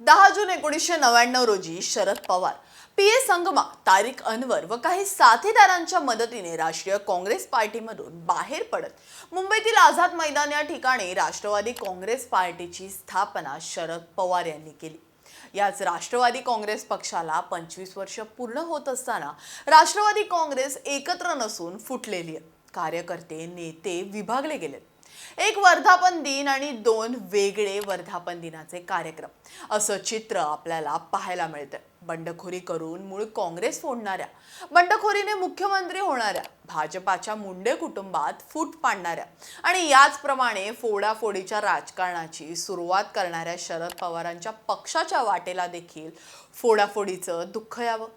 दहा जून एकोणीसशे नव्याण्णव रोजी शरद पवार पी ए संगमा तारिक अनवर व काही साथीदारांच्या मदतीने राष्ट्रीय काँग्रेस पार्टीमधून बाहेर पडत मुंबईतील आझाद मैदान या ठिकाणी राष्ट्रवादी काँग्रेस पार्टीची स्थापना शरद पवार यांनी केली. याच राष्ट्रवादी काँग्रेस पक्षाला पंचवीस वर्ष पूर्ण होत असताना राष्ट्रवादी काँग्रेस एकत्र नसून फुटलेली आहे कार्यकर्ते नेते विभागले गेलेत. एक वर्धापन दिन आणि दोन वेगळे वर्धापन दिनाचे कार्यक्रम. असं चित्र आपल्याला पाहायला मिळतं बंडखोरी करून मूळ काँग्रेस फोडणाऱ्या बंडखोरीने मुख्यमंत्री होणाऱ्या भाजपाच्या मुंडे कुटुंबात फूट पाडणाऱ्या आणि याचप्रमाणे फोडाफोडीच्या राजकारणाची सुरुवात करणाऱ्या शरद पवारांच्या पक्षाच्या वाटेला देखील फोडाफोडीचं दुःख यावं.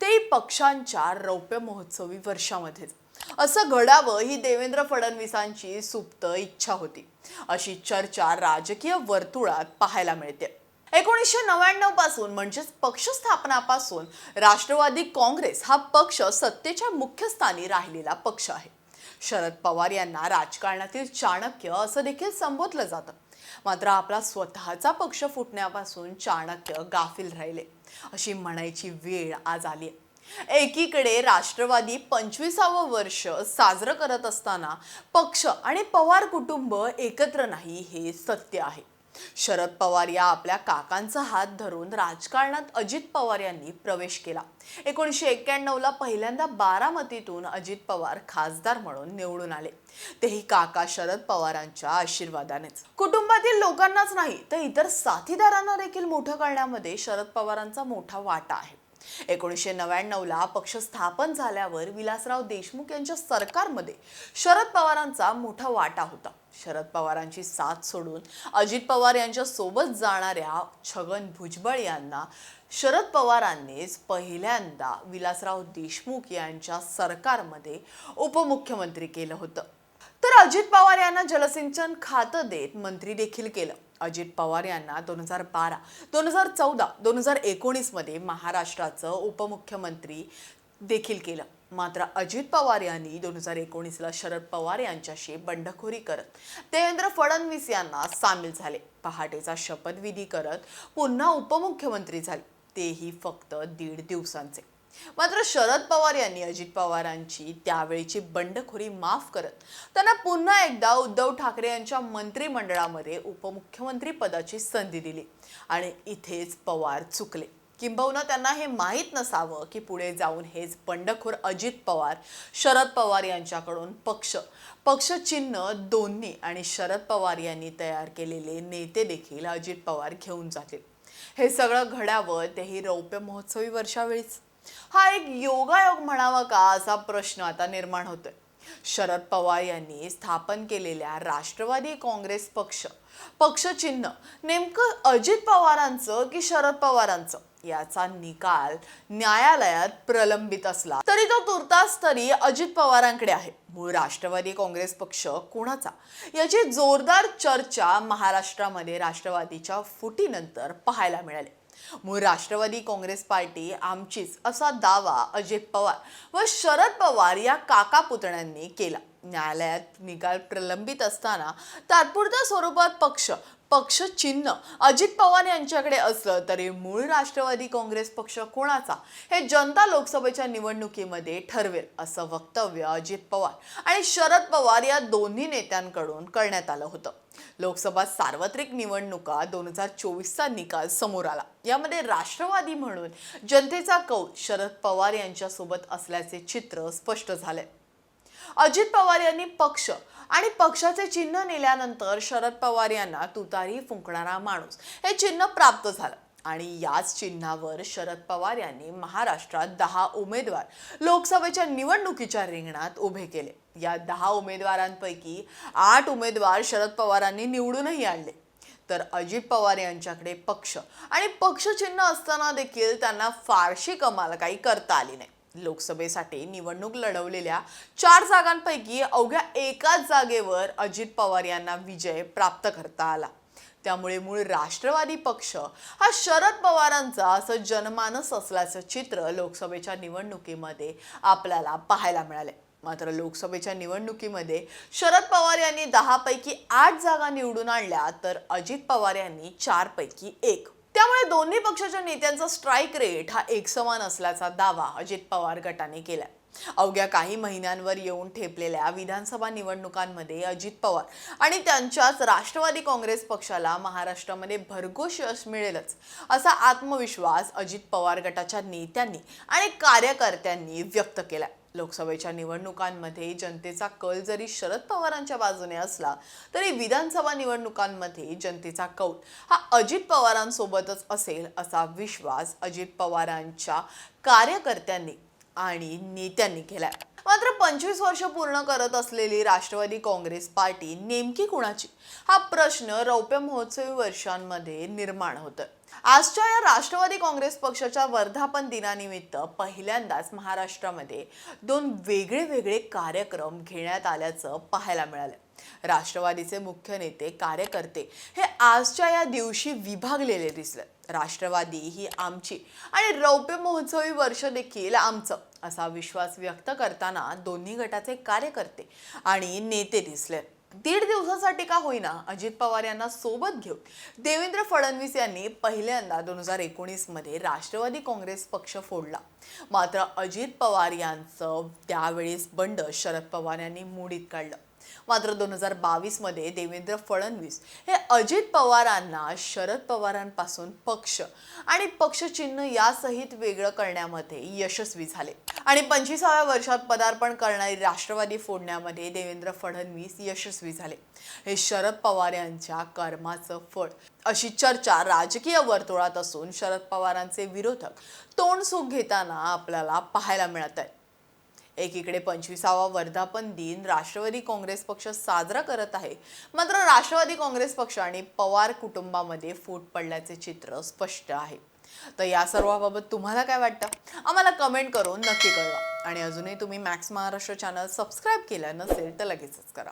तेही पक्षांच्या रौप्य महोत्सवी वर्षामध्येच. असं घडावं ही देवेंद्र फडणवीसांची सुप्त इच्छा होती. अशी चर्चा राजकीय वर्तुळात पाहायला मिळते. एकोणीसशे नव्याण्णवपासून म्हणजेच पक्ष स्थापनापासून राष्ट्रवादी काँग्रेस हा पक्ष सत्तेच्या मुख्य स्थानी राहिलेला पक्ष आहे. शरद पवार यांना राजकारणातील चाणक्य असं देखील संबोधलं जातं. मात्र आपला स्वतःचा पक्ष फुटण्यापासून चाणक्य गाफील राहिले. अशी म्हणायची वेळ आज आली आहे. एकीकडे राष्ट्रवादी पंचवीसावं वर्ष साजरं करत असताना पक्ष आणि पवार कुटुंब एकत्र नाही हे सत्य आहे. शरद पवार या आपल्या काकांचा हात धरून राजकारणात अजित पवार यांनी प्रवेश केला. एकोणीसशे एक्क्याण्णवला पहिल्यांदा बारामतीतून अजित पवार खासदार म्हणून निवडून आले. तेही काका शरद पवारांच्या आशीर्वादानेच. कुटुंबातील लोकांनाच नाही तर इतर साथीदारांना देखील मोठं करण्यामध्ये शरद पवारांचा मोठा वाटा आहे. एकोणीसशे नव्याण्णवला पक्ष स्थापन झाल्यावर विलासराव देशमुख यांच्या सरकारमध्ये शरद पवारांचा मोठा वाटा होता. शरद पवारांची साथ सोडून अजित पवार यांच्या सोबत जाणाऱ्या छगन भुजबळ यांना शरद पवारांनीच पहिल्यांदा विलासराव देशमुख यांच्या सरकारमध्ये उपमुख्यमंत्री केलं होतं. तर अजित पवार यांना जलसिंचन खातं देत मंत्री देखील केलं. अजित पवार यांना दोन हजार बारा दोन हजार चौदा दोन हजार एकोणीसमध्ये महाराष्ट्राचं उपमुख्यमंत्री देखील केलं. मात्र अजित पवार यांनी दोन हजार एकोणीसला शरद पवार यांच्याशी बंडखोरी करत देवेंद्र फडणवीस यांना सामील झाले. पहाटेचा शपथविधी करत पुन्हा उपमुख्यमंत्री झाले. तेही फक्त दीड दिवसांचे. मात्र शरद पवार यांनी अजित पवारांची त्यावेळीची बंडखोरी माफ करत त्यांना पुन्हा एकदा उद्धव ठाकरे यांच्या मंत्रिमंडळामध्ये उपमुख्यमंत्री पदाची संधी दिली आणि इथेच पवार चुकले. किंबहुना त्यांना हे माहीत नसावं की पुढे जाऊन हेच बंडखोर अजित पवार शरद पवार यांच्याकडून पक्ष पक्षचिन्ह दोन्ही आणि शरद पवार यांनी तयार केलेले नेते देखील अजित पवार घेऊन जातील. हे सगळं घडावं तेही रौप्य महोत्सवी वर्षावेळीच. हा एक योगायोग म्हणावा का असा प्रश्न आता निर्माण होतोय. शरद पवार यांनी स्थापन केलेल्या राष्ट्रवादी काँग्रेस पक्ष पक्षचिन्ह नेमकं अजित पवारांचं की शरद पवारांचं? याचा निकाल न्यायालयात प्रलंबित असला तरी तो तुर्तास तरी अजित पवारांकडे आहे. मूळ राष्ट्रवादी काँग्रेस पक्ष कोणाचा? याची जोरदार चर्चा महाराष्ट्रामध्ये राष्ट्रवादीच्या फुटीनंतर पाहायला मिळाली. मूळ राष्ट्रवादी काँग्रेस पार्टी आमचीच असा दावा अजित पवार व शरद पवार या काका पुतण्यांनी केला. न्यायालयात निकाल प्रलंबित असताना तात्पुरत्या स्वरूपात पक्ष पक्ष चिन्ह. अजित पवार यांच्याकडे असलं तरी मूळ राष्ट्रवादी काँग्रेस पक्ष कोणाचा? हे जनता लोकसभेच्या निवडणुकीमध्ये ठरवेल असं वक्तव्य अजित पवार आणि शरद पवार या दोन्ही नेत्यांकडून करण्यात आलं होतं. लोकसभा सार्वत्रिक निवडणुका दोन हजार चोवीसचा निकाल समोर आला. यामध्ये राष्ट्रवादी म्हणून जनतेचा कौल शरद पवार यांच्यासोबत असल्याचे चित्र स्पष्ट झाले अजित पवार यांनी पक्ष आणि पक्षाचे चिन्ह नेल्यानंतर शरद पवार यांना तुतारी फुंकणारा माणूस हे चिन्ह प्राप्त झालं. आणि याच चिन्हावर शरद पवार यांनी महाराष्ट्रात दहा उमेदवार लोकसभेच्या निवडणुकीच्या रिंगणात उभे केले. या दहा उमेदवारांपैकी आठ उमेदवार शरद पवारांनी निवडूनही आणले. तर अजित पवार यांच्याकडे पक्ष आणि पक्षचिन्ह असताना देखील त्यांना फारशी कमाल काही करता आली नाही. लोकसभेसाठी निवडणूक लढवलेल्या चार जागांपैकी अवघ्या एकाच जागेवर अजित पवार यांना विजय प्राप्त करता आला. त्यामुळे मूळ राष्ट्रवादी पक्ष हा शरद पवारांचा असं जनमानस असल्याचं चित्र लोकसभेच्या निवडणुकीमध्ये आपल्याला पाहायला मिळाले मात्र लोकसभेच्या निवडणुकीमध्ये शरद पवार यांनी दहापैकी आठ जागा निवडून आणल्या तर अजित पवार यांनी चारपैकी एक. त्यामुळे दोन्ही पक्षाच्या नेत्यांचा स्ट्राईक रेट हा एकसमान असल्याचा दावा अजित पवार गटाने केला अवघ्या काही महिन्यांवर येऊन ठेपलेल्या विधानसभा निवडणुकांमध्ये अजित पवार आणि त्यांच्याच राष्ट्रवादी काँग्रेस पक्षाला महाराष्ट्रामध्ये भरघोस यश मिळेलच असा आत्मविश्वास अजित पवार गटाच्या नेत्यांनी आणि कार्यकर्त्यांनी व्यक्त केला लोकसभेच्या निवडणुकांमध्ये जनतेचा कल जरी शरद पवारांच्या बाजूने असला तरी विधानसभा निवडणुकांमध्ये जनतेचा कौल हा अजित पवारांसोबतच असेल असा विश्वास अजित पवारांच्या कार्यकर्त्यांनी आणि नेत्यांनी केलाय. मात्र पंचवीस वर्ष पूर्ण करत असलेली राष्ट्रवादी काँग्रेस पार्टी नेमकी कुणाची? हा प्रश्न रौप्य महोत्सवी वर्षांमध्ये निर्माण होतोय. आजच्या या राष्ट्रवादी काँग्रेस पक्षाच्या वर्धापन दिनानिमित्त पहिल्यांदाच महाराष्ट्रामध्ये दोन वेगळे वेगळे कार्यक्रम घेण्यात आल्याचं पाहायला मिळालं. राष्ट्रवादीचे मुख्य नेते कार्यकर्ते हे आजच्या या दिवशी विभागलेले दिसले. राष्ट्रवादी ही आमची आणि रौप्य महोत्सवी वर्ष देखील आमचं असा विश्वास व्यक्त करताना दोन्ही गटाचे कार्यकर्ते आणि नेते दिसले. दीड दिवसासाठी का होईना अजित पवार यांना सोबत घेऊन देवेंद्र फडणवीस यांनी पहिल्यांदा दोन हजार एकोणीसमध्ये राष्ट्रवादी काँग्रेस पक्ष फोडला. मात्र अजित पवार यांचं त्यावेळेस बंड शरद पवार यांनी मोडीत काढलं. मात्र दोन हजार बावीसमध्ये देवेंद्र फडणवीस हे अजित पवारांना शरद पवारांपासून पक्ष आणि पक्षचिन्ह यासहित वेगळं करण्यामध्ये यशस्वी झाले. आणि पंचवीसाव्या वर्षात पदार्पण करणारी राष्ट्रवादी फोडण्यामध्ये देवेंद्र फडणवीस यशस्वी झाले. हे शरद पवार यांच्या कर्माचं फळ. अशी चर्चा राजकीय वर्तुळात असून शरद पवारांचे विरोधक तोंड सुख घेताना आपल्याला पाहायला मिळत आहे. एकीकडे पंचवीसावा वर्धापन दिन राष्ट्रवादी काँग्रेस पक्ष साजरा करत आहे. मात्र राष्ट्रवादी काँग्रेस पक्ष आणि पवार कुटुंबामध्ये फूट पडल्याचे चित्र स्पष्ट आहे. तर या सर्वाबाबत तुम्हाला काय वाटतं? आम्हाला कमेंट करून नक्की कळवा. आणि अजूनही तुम्ही मॅक्स महाराष्ट्र चॅनल सबस्क्राईब केलं नसेल तर लगेचच करा.